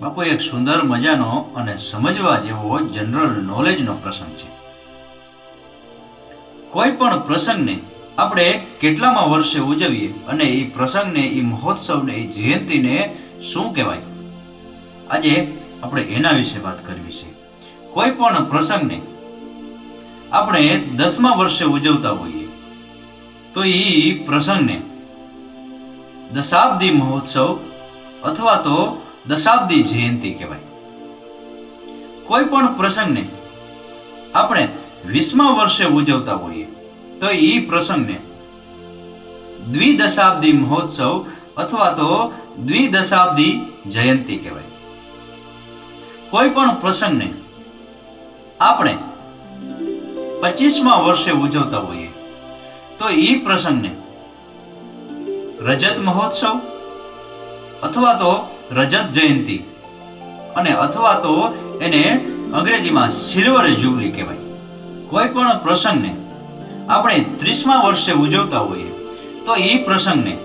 બાપુ, એક સુંદર મજાનો અને સમજવા જેવો જનરલ નોલેજનો પ્રસંગ છે. કોઈ પણ પ્રસંગને આપણે કેટલામાં વર્ષે ઉજવીએ અને એ પ્રસંગને, એ મહોત્સવને, એ જયંતીને શું કહેવાય? આજે આપણે એના વિશે વાત કરવી છે. કોઈ પણ પ્રસંગને આપણે દસમા વર્ષે ઉજવતા હોઈએ, તો એ પ્રસંગને દશાબ્દી મહોત્સવ અથવા તો દશાબ્દી જયંતી કહેવાય. કોઈ પણ પ્રસંગને આપણે વીસમા વર્ષે ઉજવતા હોઈએ, તો એ પ્રસંગને દ્વિદશાબ્દી મહોત્સવ અથવા તો દ્વિદશાબ્દી જયંતી કહેવાય. કોઈ પણ પ્રસંગને આપણે પચીસમા વર્ષે ઉજવતા હોઈએ, તો એ પ્રસંગને રજત મહોત્સવ અથવા તો રજત જયંતી. અને અથવા તો એને અંગ્રેજીમાં સિલ્વર જ્યુબલી કહેવાય. કોઈ પણ પ્રસંગને આપણે ત્રીસમા વર્ષે ઉજવતા હોઈએ, તો એ પ્રસંગને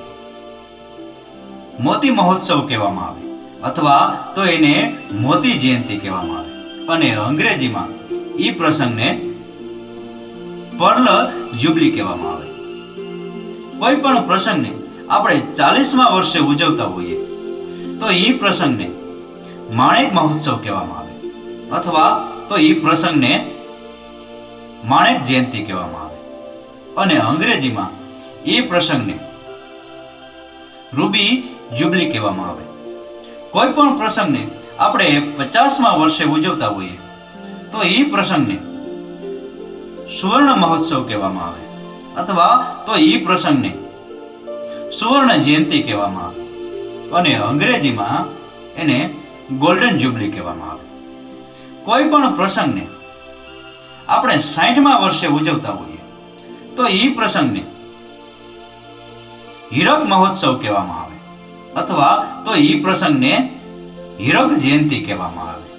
મોતી મહોત્સવ કહેવામાં આવે, અથવા તો એને મોતી જયંતી કહેવામાં આવે. અને અંગ્રેજીમાં એ પ્રસંગને પર્લ જ્યુબલી કહેવામાં આવે. કોઈ પણ પ્રસંગને આપણે ચાલીસમાં વર્ષે ઉજવતા હોઈએ. તો એ પ્રસંગને માણેક મહોત્સવ કહેવામાં આવે. અથવા તો એ પ્રસંગને માણેક જયંતી કહેવામાં આવે. અને અંગ્રેજીમાં એ પ્રસંગને રૂબી જુબલી કહેવામાં આવે. કોઈ પણ પ્રસંગને આપણે પચાસમાં વર્ષે ઉજવતા હોઈએ, તો એ પ્રસંગને સુવર્ણ મહોત્સવ કહેવામાં આવે. અથવા તો એ પ્રસંગને સુવર્ણ જયંતી કહેવામાં આવે. અને અંગ્રેજીમાં એને ગોલ્ડન જ્યુબલી કહેવામાં આવે. કોઈ પણ પ્રસંગને આપણે સાઠમા વર્ષે ઉજવતા હોઈએ, તો એ પ્રસંગને હીરક મહોત્સવ કહેવામાં આવે. અથવા તો એ પ્રસંગને હીરક જયંતી કહેવામાં આવે.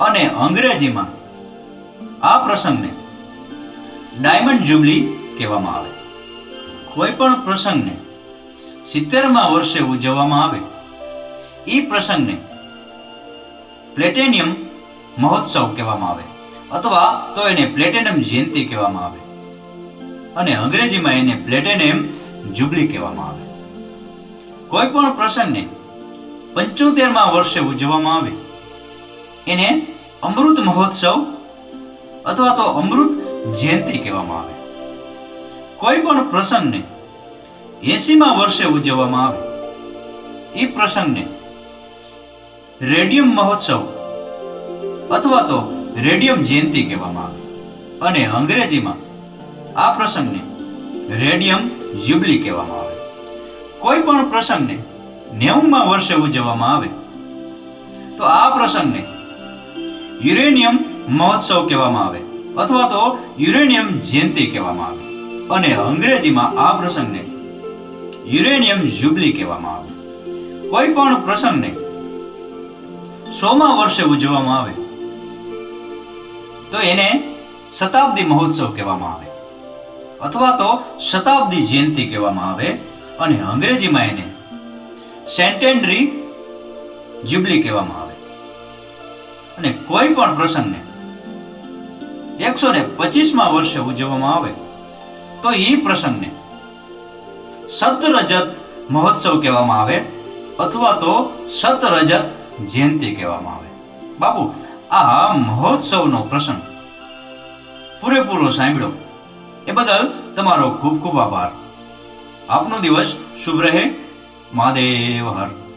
અને અંગ્રેજીમાં આ પ્રસંગને ડાયમંડ જ્યુબલી કહેવામાં આવે. કોઈ પણ પ્રસંગને સિત્તેરમા વર્ષે ઉજવવામાં આવે. એ પ્રસંગને પ્લેટેનિયમ મહોત્સવ કહેવામાં આવે, અથવા તો એને પ્લેટેનિયમ જયંતી કહેવામાં આવે, અને અંગ્રેજીમાં એને પ્લેટેનિયમ જુબલી કહેવામાં આવે. કોઈ પણ પ્રસંગને પંચોતેરમા વર્ષે ઉજવવામાં આવે. એને અમૃત મહોત્સવ અથવા તો અમૃત જયંતી કહેવામાં આવે. કોઈ પણ પ્રસંગને એસીમા વર્ષે ઉજવવામાં આવે. એ પ્રસંગને રેડિયમ મહોત્સવ અથવા તો રેડિયમ જયંતી કહેવામાં આવે. અને અંગ્રેજીમાં આ પ્રસંગને રેડિયમ જ્યુબલી કહેવામાં આવે. કોઈ પણ પ્રસંગને નેવુંમાં વર્ષે ઉજવવામાં આવે. તો આ પ્રસંગને યુરેનિયમ મહોત્સવ કહેવામાં આવે અથવા તો યુરેનિયમ જયંતી કહેવામાં આવે. અને અંગ્રેજીમાં આ પ્રસંગને યુરેનિયમ જ્યુબલી કહેવામાં આવે. કોઈ પણ પ્રસંગને સોમા વર્ષે ઉજવવામાં આવે. તો એને શતાબ્દી મહોત્સવ કહેવામાં આવે. અથવા તો શતાબ્દી જયંતિ કહેવામાં આવે અને અંગ્રેજીમાં એને સેન્ટેનરી જ્યુબલી કહેવામાં આવે. અને કોઈ પણ પ્રસંગને એકસો ને પચીસમાં વર્ષે ઉજવવામાં આવે, તો એ પ્રસંગને સતરજત મહોત્સવ કહેવામાં આવે અથવા તો સતરજત જયંતી કહેવામાં આવે. બાપુ, આ મહોત્સવનો પ્રસંગ પૂરેપૂરો સાંભળ્યો એ બદલ તમારો ખૂબ ખૂબ આભાર. આપનો દિવસ શુભ રહે. મહાદેવ હર.